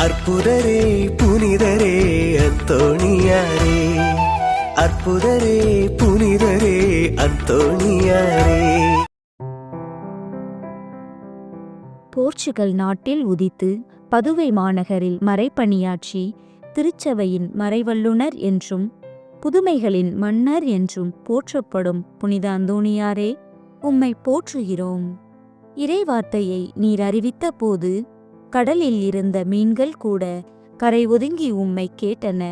அற்புதரே புனிதரே அந்தோணியாரே அற்புதரே புனிதரே அந்தோணியாரே Portugal நாட்டில் உதித்து பதுவை மாநகரில் மறைப்பணியாற்றி திருச்சபையின் மறைவல்லுனர் என்றும் புதுமைகளின் மன்னர் என்றும் போற்றப்படும் புனித அந்தோணியாரே உம்மை போற்றுகிறோம். இறைவார்த்தையை நீர் அறிவித்த போது கடலில் இருந்த மீன்கள் கூட கரை ஒதுங்கி உம்மை கேட்டன.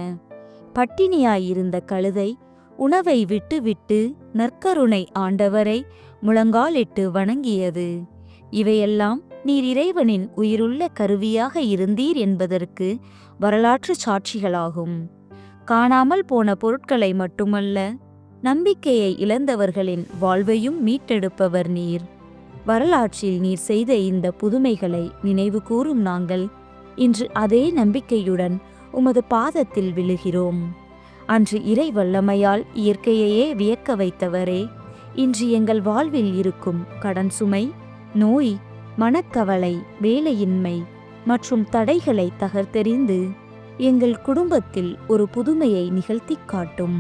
பட்டினியாயிருந்த கழுதை உணவை விட்டுவிட்டு நற்கருணை ஆண்டவரை முழங்காலிட்டு வணங்கியது. இவையெல்லாம் நீர் இறைவனின் உயிருள்ள கருவியாக இருந்தீர் என்பதற்கு வரலாற்று சாட்சிகளாகும். காணாமல் போன பொருட்களை மட்டுமல்ல நம்பிக்கையை இழந்தவர்களின் வாழ்வையும் மீட்டெடுப்பவர் நீர். வரலாற்றில் நீர் செய்த இந்த புதுமைகளை நினைவு கூறும் நாங்கள். இன்று அதே நம்பிக்கையுடன் உமது பாதத்தில் விழுகிறோம். அன்று இறை வல்லமையால் இயற்கையையே வியக்க வைத்தவரே இன்று எங்கள் வாழ்வில் இருக்கும் கடன் சுமை நோய் மனக்கவலை வேலையின்மை மற்றும் தடைகளை தகர்த்தெறிந்து எங்கள் குடும்பத்தில் ஒரு புதுமையை நிகழ்த்தி காட்டும்.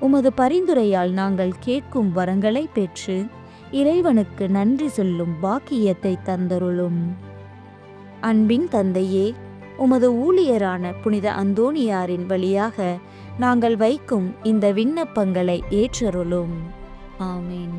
உமது பரிந்துரையால் நாங்கள் கேட்கும் வரங்களை பெற்று இறைவனுக்கு நன்றி சொல்லும் பாக்கியத்தை தந்தருளும். அன்பின் தந்தையே உமது ஊழியரான புனித அந்தோணியாரின் வழியாக நாங்கள் வைக்கும் இந்த விண்ணப்பங்களை ஏற்றருளும். ஆமீன்.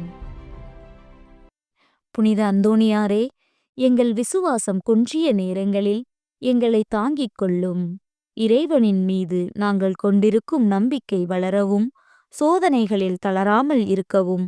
புனித அந்தோணியாரே எங்கள் விசுவாசம் குன்றிய நேரங்களில் எங்களை தாங்கிக் கொள்ளும். இறைவனின் மீது நாங்கள் கொண்டிருக்கும் நம்பிக்கை வளரவும் சோதனைகளில் தளராமல் இருக்கவும்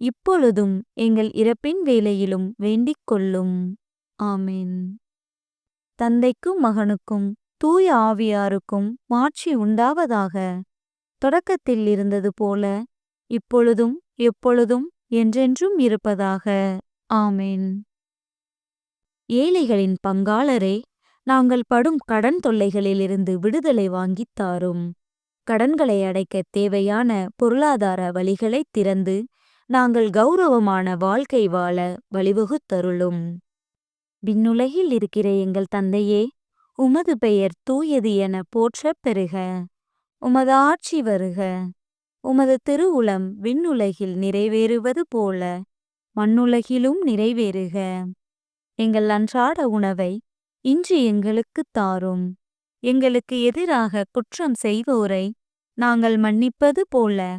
இப்பொழுதும் எங்கள் இறப்பின் வேலையிலும் வேண்டிக் கொள்ளும். ஆமென். தந்தைக்கும் மகனுக்கும் தூய ஆவியாருக்கும் மாட்சி உண்டாவதாக. தொடக்கத்தில் இருந்தது போல இப்பொழுதும் எப்பொழுதும் என்றென்றும் இருப்பதாக. ஆமேன். ஏழைகளின் பங்காளரே நாங்கள் படும் கடன் தொல்லைகளிலிருந்து விடுதலை வாங்கித் தாரும். கடன்களை அடைக்கத் தேவையான பொருளாதார வழிகளைத் திறந்து நாங்கள் கௌரவமான வாழ்க்கை வாழ வழிவகுத்தருளும். விண்ணுலகில் இருக்கிற எங்கள் தந்தையே உமது பெயர் தூயது என போற்றப் பெறுக. உமது ஆட்சி வருக. உமது திருவுளம் விண்ணுலகில் நிறைவேறுவது போல மண்ணுலகிலும் நிறைவேறுக. எங்கள் அன்றாட உணவை இன்று எங்களுக்குத் தாரும். எங்களுக்கு எதிராக குற்றம் செய்வோரை நாங்கள் மன்னிப்பது போல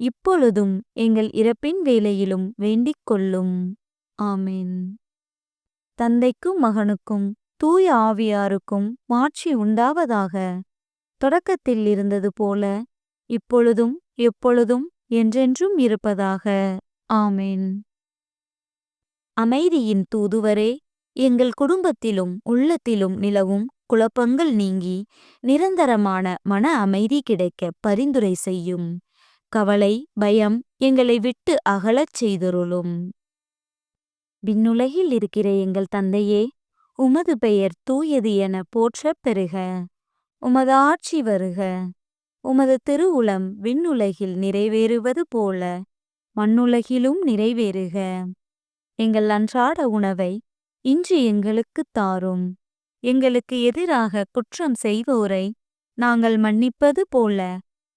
இப்பொழுதும் எங்கள் இறப்பின் வேலையிலும் வேண்டிக் கொள்ளும். ஆமென். தந்தைக்கும் மகனுக்கும் தூய ஆவியாருக்கும் மாட்சி உண்டாவதாக. தொடக்கத்தில் இருந்தது போல இப்பொழுதும் எப்பொழுதும் என்றென்றும் இருப்பதாக. ஆமென். அமைதியின் தூதுவரே எங்கள் குடும்பத்திலும் உள்ளத்திலும் நிலவும் குழப்பங்கள் நீங்கி நிரந்தரமான மன அமைதி கிடைக்க பரிந்துரை செய்யும். கவலை பயம் எங்களை விட்டு அகலச் செய்தருளும். விண்ணுலகில் இருக்கிற எங்கள் தந்தையே உமது பெயர் தூயது என போற்றப் பெறுக. உமது ஆட்சி வருக. உமது திருவுளம் விண்ணுலகில் நிறைவேறுவது போல மண்ணுலகிலும் நிறைவேறுக. எங்கள் அன்றாட உணவை இன்று எங்களுக்குத் தாரும். எங்களுக்கு எதிராக குற்றம் செய்வோரை நாங்கள் மன்னிப்பது போல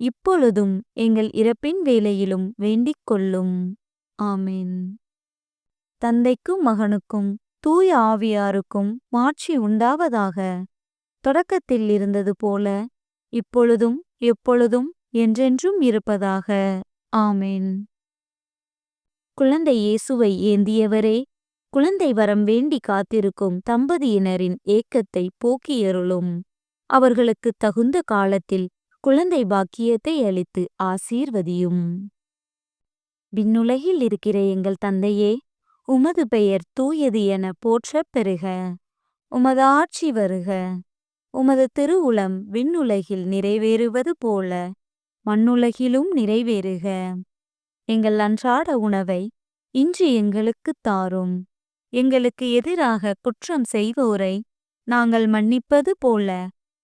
இப்பொழுதும் எங்கள் இறப்பின் வேலையிலும் வேண்டிக் கொள்ளும். ஆமென். தந்தைக்கும் மகனுக்கும் தூய ஆவியாருக்கும் மாட்சி உண்டாவதாக. தொடக்கத்தில் இருந்தது போல இப்பொழுதும் எப்பொழுதும் என்றென்றும் இருப்பதாக. ஆமேன். குழந்தை இயேசுவை ஏந்தியவரே குழந்தை வரம் வேண்டி காத்திருக்கும் தம்பதியினரின் ஏக்கத்தை போக்கியருளும். அவர்களுக்கு தகுந்த காலத்தில் குழந்தை பாக்கியத்தை அளித்து ஆசீர்வதியும். விண்ணுலகில் இருக்கிற எங்கள் தந்தையே உமது பெயர் தூயது என போற்றப் பெறுக. உமது ஆட்சி வருக. உமது திருவுளம் விண்ணுலகில் நிறைவேறுவது போல மண்ணுலகிலும் நிறைவேறுக. எங்கள் அன்றாட உணவை இன்று எங்களுக்குத் தாரும். எங்களுக்கு எதிராக குற்றம் செய்வோரை நாங்கள் மன்னிப்பது போல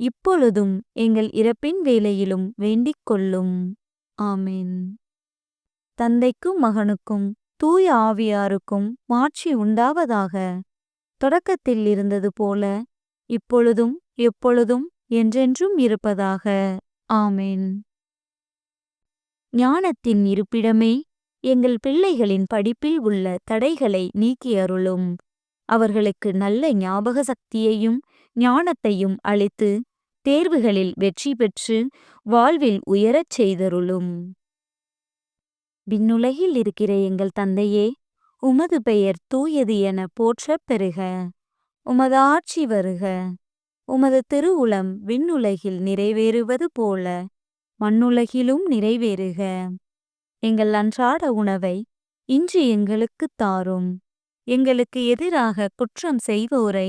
இப்பொழுதும் எங்கள் இறப்பின் வேலையிலும் வேண்டிக் கொள்ளும். ஆமென். தந்தைக்கும் மகனுக்கும் தூய ஆவியாருக்கும் மாட்சி உண்டாவதாக. தொடக்கத்தில் இருந்தது போல இப்பொழுதும் எப்பொழுதும் என்றென்றும் இருப்பதாக. ஆமென். ஞானத்தின் இருப்பிடமே எங்கள் பிள்ளைகளின் படிப்பில் உள்ள தடைகளை நீக்கி அருளும் அவர்களுக்கு நல்ல ஞாபக சக்தியையும் ஞானத்தையும் அளித்து தேர்வுகளில் வெற்றி பெற்று வாழ்வில் உயரச் செய்தருளும். விண்ணுலகில் இருக்கிற எங்கள் தந்தையே உமது பெயர் தூயது என போற்றப் பெறுக. உமது ஆட்சி வருக. உமது திருவுளம் விண்ணுலகில் நிறைவேறுவது போல மண்ணுலகிலும் நிறைவேறுக. எங்கள் அன்றாட உணவை இன்று எங்களுக்குத் தாரும். எங்களுக்கு எதிராக குற்றம் செய்வோரை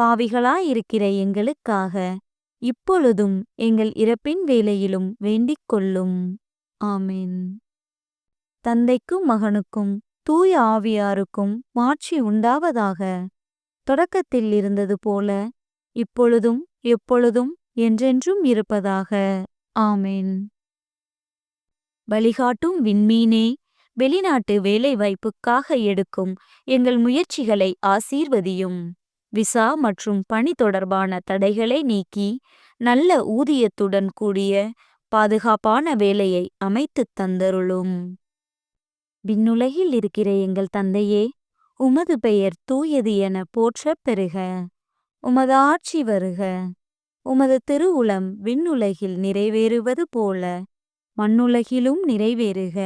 பாவிகளாயிருக்கிற எங்களுக்காக. இப்பொழுதும் எங்கள் இறப்பின் வேலையிலும் வேண்டிக் கொள்ளும் ஆமென். தந்தைக்கும் மகனுக்கும் தூய ஆவியாருக்கும் மாட்சி உண்டாவதாக. தொடக்கத்தில் இருந்தது போல இப்பொழுதும் எப்பொழுதும் என்றென்றும் இருப்பதாக. ஆமேன். வழிகாட்டும் விண்மீனே வெளிநாட்டு வேலைவாய்ப்புக்காக எடுக்கும் எங்கள் முயற்சிகளை ஆசீர்வதியும். விசா மற்றும் பணி தொடர்பான தடைகளை நீக்கி நல்ல ஊதியத்துடன் கூடிய பாதுகாப்பான வேலையை அமைத்துத் தந்தருளும். விண்ணுலகில் இருக்கிற எங்கள் தந்தையே உமது பெயர் தூயது என போற்றப் பெறுக. உமது ஆட்சி வருக. உமது திருவுளம் விண்ணுலகில் நிறைவேறுவது போல மண்ணுலகிலும் நிறைவேறுக.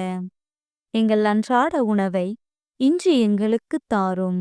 எங்கள் அன்றாட உணவை இன்று எங்களுக்குத் தாரும்.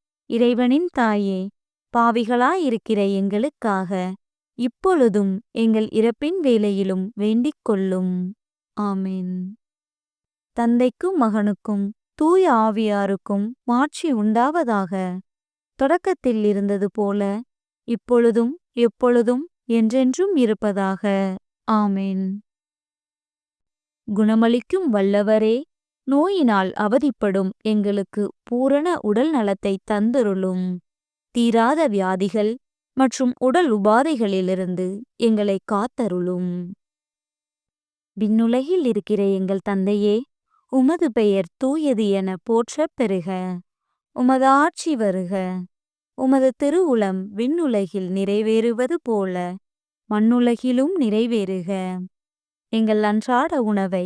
இறைவனின் தாயே பாவிகளாயிருக்கிற எங்களுக்காக இப்பொழுதும் எங்கள் இறப்பின் வேலையிலும் வேண்டிக் கொள்ளும் ஆமென். தந்தைக்கும் மகனுக்கும் தூய ஆவியாருக்கும் மாட்சி உண்டாவதாக. தொடக்கத்தில் இருந்தது போல இப்பொழுதும் எப்பொழுதும் என்றென்றும் இருப்பதாக. ஆமென். குணமளிக்கும் வல்லவரே நோயினால் அவதிப்படும் எங்களுக்கு பூரண உடல் நலத்தை தந்தருளும். தீராத வியாதிகள் மற்றும் உடல் உபாதைகளிலிருந்து எங்களை காத்தருளும். விண்ணுலகில் இருக்கிற எங்கள் தந்தையே உமது பெயர் தூயது என போற்றப் பெறுக. உமது ஆட்சி வருக. உமது திருவுளம் விண்ணுலகில் நிறைவேறுவது போல மண்ணுலகிலும் நிறைவேறுக. எங்கள் அன்றாட உணவை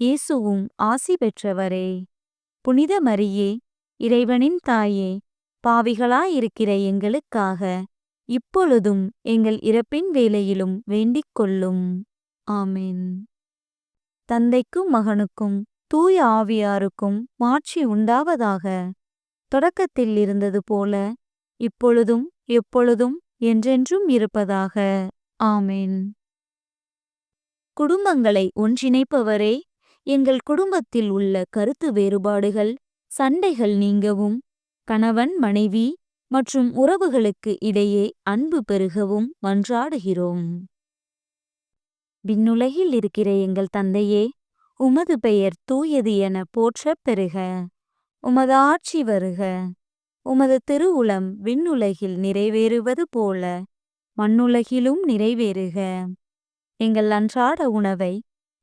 இயேசுவும் ஆசி பெற்றவரே. புனித மரியே இறைவனின் தாயே பாவிகளாயிருக்கிற எங்களுக்காக இப்பொழுதும் எங்கள் இறப்பின் வேலையிலும் வேண்டிக் கொள்ளும். ஆமென். தந்தைக்கும் மகனுக்கும் தூய ஆவியாருக்கும் மாட்சி உண்டாவதாக. தொடக்கத்தில் இருந்தது போல இப்பொழுதும் எப்பொழுதும் என்றென்றும் இருப்பதாக. ஆமென். குடும்பங்களை ஒன்றிணைப்பவரே எங்கள் குடும்பத்தில் உள்ள கருத்து வேறுபாடுகள் சண்டைகள் நீங்கவும் கணவன் மனைவி மற்றும் உறவுகளுக்கு இடையே அன்பு பெருகவும் மன்றாடுகிறோம். விண்ணுலகில் இருக்கிற எங்கள் தந்தையே உமது பெயர் தூயது என போற்றப் பெறுக. உமது ஆட்சி வருக. உமது திருவுளம் விண்ணுலகில் நிறைவேறுவது போல மண்ணுலகிலும் நிறைவேறுக. எங்கள் அன்றாட உணவை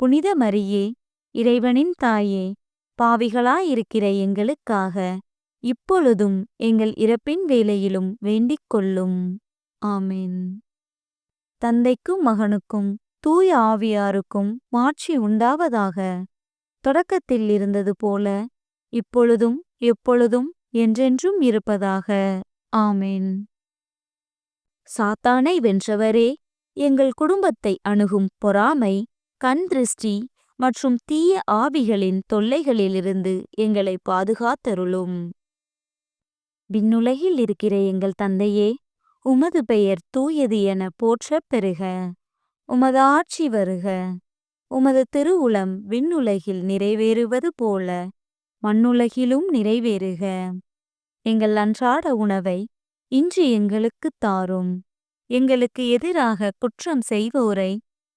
புனித மரியே இறைவனின் தாயே பாவிகளாயிருக்கிற எங்களுக்காக இப்பொழுதும் எங்கள் இறப்பின் வேலையிலும் வேண்டிக் கொள்ளும். ஆமென். தந்தைக்கும் மகனுக்கும் தூய ஆவியாருக்கும் மாட்சி உண்டாவதாக தொடக்கத்தில் இருந்தது போல இப்பொழுதும் எப்பொழுதும் என்றென்றும் இருப்பதாக. ஆமென். சாத்தானை வென்றவரே எங்கள் குடும்பத்தை அணுகும் பொறாமை கண் திருஷ்டி மற்றும் தீய ஆவிகளின் தொல்லைகளிலிருந்து எங்களை பாதுகாத்தருளும். விண்ணுலகில் இருக்கிற எங்கள் தந்தையே உமது பெயர் தூயது என போற்றப் பெறுக. உமது ஆட்சி வருக. உமது திருவுளம் விண்ணுலகில் நிறைவேறுவது போல மண்ணுலகிலும் நிறைவேறுக. எங்கள் அன்றாட உணவை இன்று எங்களுக்குத் தாரும். எங்களுக்கு எதிராக குற்றம் செய்வோரை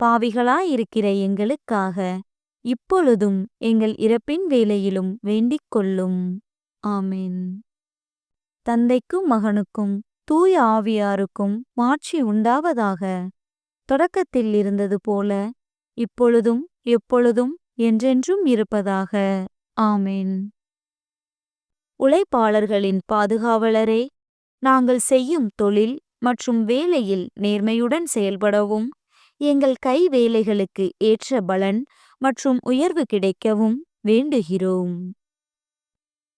பாவிகளாயிருக்கிற எங்களுக்காக. இப்பொழுதும் எங்கள் இறப்பின் வேலையிலும் வேண்டிக் கொள்ளும். ஆமென். தந்தைக்கும் மகனுக்கும் தூய ஆவியாருக்கும் மாட்சி உண்டாவதாக. தொடக்கத்தில் இருந்தது போல இப்பொழுதும் எப்பொழுதும் என்றென்றும் இருப்பதாக. ஆமேன். உழைப்பாளர்களின் பாதுகாவலரே நாங்கள் செய்யும் தொழில் மற்றும் வேலையில் நேர்மையுடன் செயல்படவும் எங்கள் கை வேலைகளுக்கு ஏற்ற பலன் மற்றும் உயர்வு கிடைக்கவும் வேண்டுகிறோம்.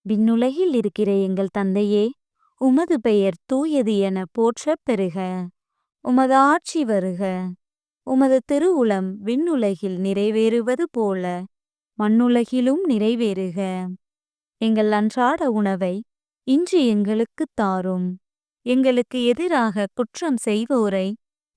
விண்ணுலகில் இருக்கிற எங்கள் தந்தையே உமது பெயர் தூயது என போற்றப் பெறுக. உமது ஆட்சி வருக. உமது திருவுளம் விண்ணுலகில் நிறைவேறுவது போல மண்ணுலகிலும் நிறைவேறுக. எங்கள் அன்றாட உணவை இன்று எங்களுக்குத் தாரும். எங்களுக்கு எதிராக குற்றம் செய்வோரை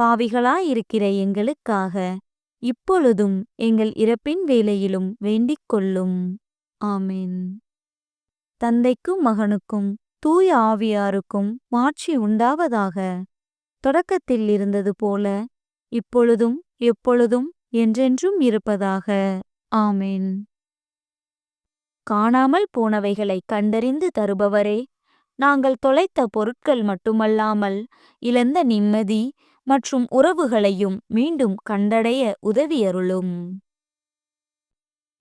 பாவிகளாயிருக்கிற எங்களுக்காக. இப்பொழுதும் எங்கள் இறப்பின் வேலையிலும் வேண்டிக் கொள்ளும். ஆமீன். தந்தைக்கும் மகனுக்கும் தூய ஆவியாருக்கும் மாட்சி உண்டாவதாக. தொடக்கத்தில் இருந்தது போல இப்பொழுதும் எப்பொழுதும் என்றென்றும் இருப்பதாக. ஆமேன். காணாமல் போனவைகளைக் கண்டறிந்து தருபவரே நாங்கள் தொலைத்த பொருட்கள் மட்டுமல்லாமல் இழந்த நிம்மதி மற்றும் உறவுகளையும் மீண்டும் கண்டடைய உதவியருளும்.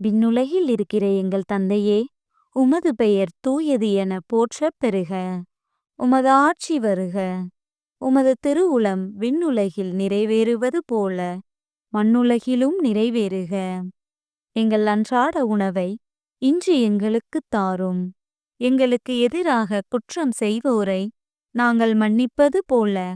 விண்ணுலகில் இருக்கிற எங்கள் தந்தையே உமது பெயர் தூயது என போற்றப் பெறுக. உமது ஆட்சி வருக. உமது திருவுளம் விண்ணுலகில் நிறைவேறுவது போல மண்ணுலகிலும் நிறைவேறுக. எங்கள் அன்றாட உணவை இன்று எங்களுக்குத் தாரும். எங்களுக்கு எதிராக குற்றம் செய்வோரை நாங்கள் மன்னிப்பது போல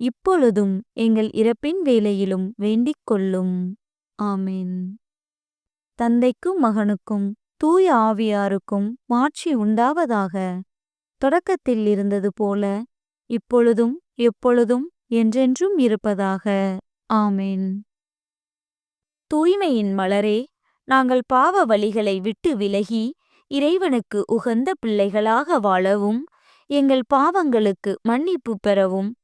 இப்பொழுதும் எங்கள் இறப்பின் வேளையிலும் வேண்டிக் கொள்ளும். ஆமேன். தந்தைக்கும் மகனுக்கும் தூய ஆவியாருக்கும் மாட்சி உண்டாவதாக. தொடக்கத்தில் இருந்தது போல இப்பொழுதும் எப்பொழுதும் என்றென்றும் இருப்பதாக. ஆமேன். தூய்மையின் மலரே நாங்கள் பாவ வழிகளை விட்டு விலகி இறைவனுக்கு உகந்த பிள்ளைகளாக வாழவும் எங்கள் பாவங்களுக்கு மன்னிப்பு பெறவும்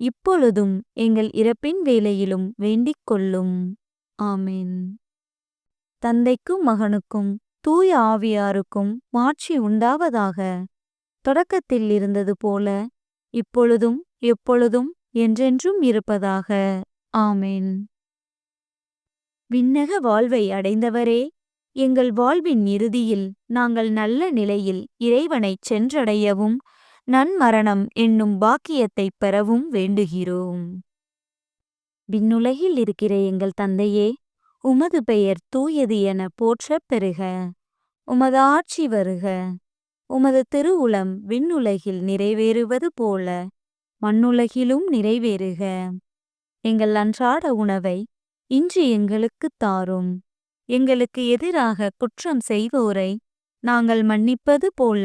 இப்பொழுதும் எங்கள் இறப்பின் வேலையிலும் வேண்டிக் கொள்ளும். ஆமென். தந்தைக்கும் மகனுக்கும் தூய ஆவியாருக்கும் மாட்சி உண்டாவதாக. தொடக்கத்தில் இருந்தது போல இப்பொழுதும் எப்பொழுதும் என்றென்றும் இருப்பதாக. ஆமென். விண்ணக வாழ்வை அடைந்தவரே எங்கள் வாழ்வின் இறுதியில் நாங்கள் நல்ல நிலையில் இறைவனைச் சென்றடையவும் நன்மரணம் என்னும் பாக்கியத்தைப் பெறவும் வேண்டுகிறோம். விண்ணுலகில் இருக்கிற எங்கள் தந்தையே உமது பெயர் தூயது என போற்றப் பெறுக. உமது ஆட்சி வருக. உமது திருவுளம் விண்ணுலகில் நிறைவேறுவது போல மண்ணுலகிலும் நிறைவேறுக. எங்கள் அன்றாட உணவை இன்று எங்களுக்குத் தாரும். எங்களுக்கு எதிராக குற்றம் செய்வோரை நாங்கள் மன்னிப்பது போல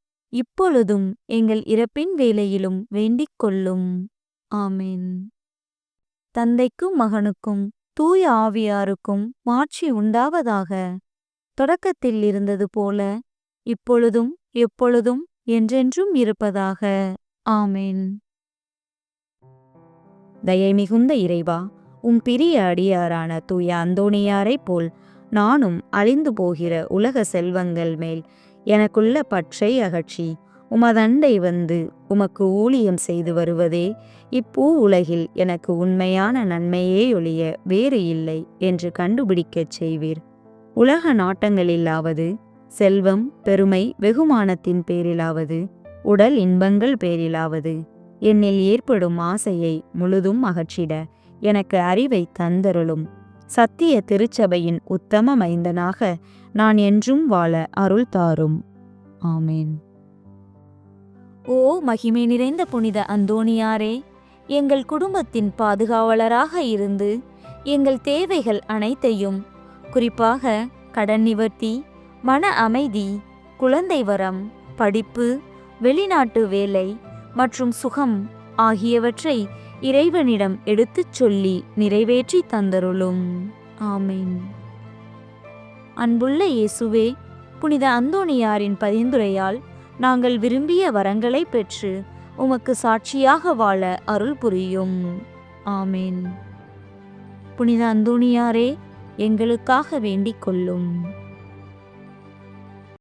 இப்பொழுதும் எங்கள் இறப்பின் வேளையிலும் வேண்டிக் கொள்ளும். ஆமென். தந்தைக்கும் மகனுக்கும் தூய ஆவியாருக்கும் மாட்சி உண்டாவதாக. தொடக்கத்தில் இருந்தது போல இப்பொழுதும் எப்பொழுதும் என்றென்றும் இருப்பதாக. ஆமென். தயை மிகுந்த இறைவா உம் பிரிய அடியாரான தூய அந்தோணியாரைப் போல் நானும் அழிந்து போகிற உலக செல்வங்கள் மேல் எனக்குள்ள பற்றை அகற்றி உமதண்டை வந்து உமக்கு ஊழியம் செய்து வருவதே இப்பூ உலகில் எனக்கு உண்மையான நன்மையே ஒழிய வேறு இல்லை என்று கண்டுபிடிக்கச் செய்வீர். உலக நாட்டங்களிலாவது செல்வம் பெருமை வெகுமானத்தின் பேரிலாவது உடல் இன்பங்கள் பேரிலாவது என்னில் ஏற்படும் ஆசையை முழுதும் அகற்றிட எனக்கு அறிவை தந்தருளும். சத்திய திருச்சபையின் உத்தம மைந்தனாக நான் என்றும் வாழ அருள் தாரும். ஆமேன். ஓ மகிமை நிறைந்த புனித அந்தோணியாரே எங்கள் குடும்பத்தின் பாதுகாவலராக இருந்து எங்கள் தேவைகள் அனைத்தையும் குறிப்பாக கடன் நிவர்த்தி மன அமைதி குழந்தை வரம் படிப்பு வெளிநாட்டு வேலை மற்றும் சுகம் ஆகியவற்றை இறைவனிடம் எடுத்துச் சொல்லி நிறைவேற்றி தந்தருளும். ஆமேன். அன்புள்ள இயேசுவே புனித அந்தோணியாரின் பரிந்துரையால் நாங்கள் விரும்பிய வரங்களை பெற்று உமக்கு சாட்சியாக வாழ அருள் புரியும். ஆமீன். புனித அந்தோணியாரே எங்களுக்காக வேண்டிக் கொள்ளும்.